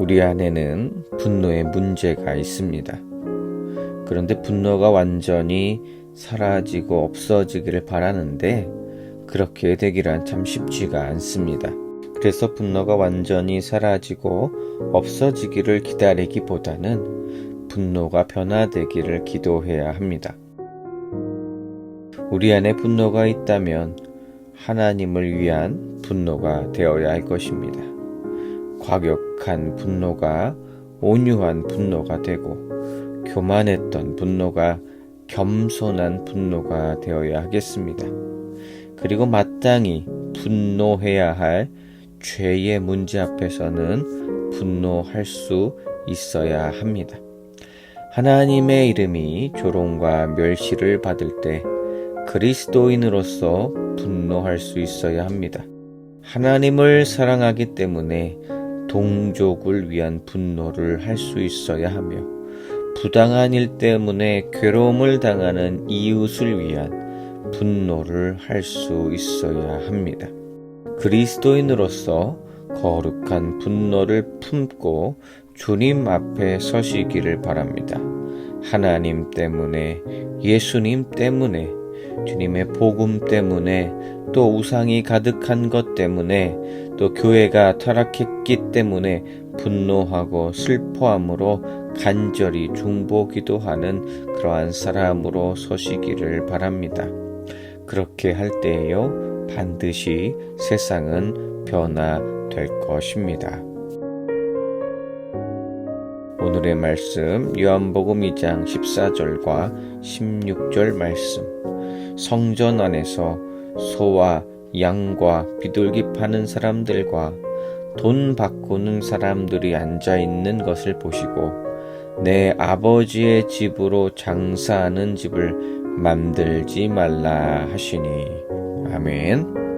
우리 안에는 분노의 문제가 있습니다. 그런데 분노가 완전히 사라지고 없어지기를 바라는데 그렇게 되기란 참 쉽지가 않습니다. 그래서 분노가 완전히 사라지고 없어지기를 기다리기보다는 분노가 변화되기를 기도해야 합니다. 우리 안에 분노가 있다면 하나님을 위한 분노가 되어야 할 것입니다. 과격한 분노가 온유한 분노가 되고 교만했던 분노가 겸손한 분노가 되어야 하겠습니다. 그리고 마땅히 분노해야 할 죄의 문제 앞에서는 분노할 수 있어야 합니다. 하나님의 이름이 조롱과 멸시를 받을 때 그리스도인으로서 분노할 수 있어야 합니다. 하나님을 사랑하기 때문에 동족을 위한 분노를 할 수 있어야 하며 부당한 일 때문에 괴로움을 당하는 이웃을 위한 분노를 할 수 있어야 합니다. 그리스도인으로서 거룩한 분노를 품고 주님 앞에 서시기를 바랍니다. 하나님 때문에, 예수님 때문에, 주님의 복음 때문에, 또 우상이 가득한 것 때문에, 또 교회가 타락했기 때문에 분노하고 슬퍼함으로 간절히 중보기도 하는 그러한 사람으로 서시기를 바랍니다. 그렇게 할 때에요, 반드시 세상은 변화될 것입니다. 오늘의 말씀 요한복음 2장 14절과 16절 말씀 성전 안에서 소와 양과 비둘기 파는 사람들과 돈 바꾸는 사람들이 앉아 있는 것을 보시고 내 아버지의 집으로 장사하는 집을 만들지 말라 하시니 아멘.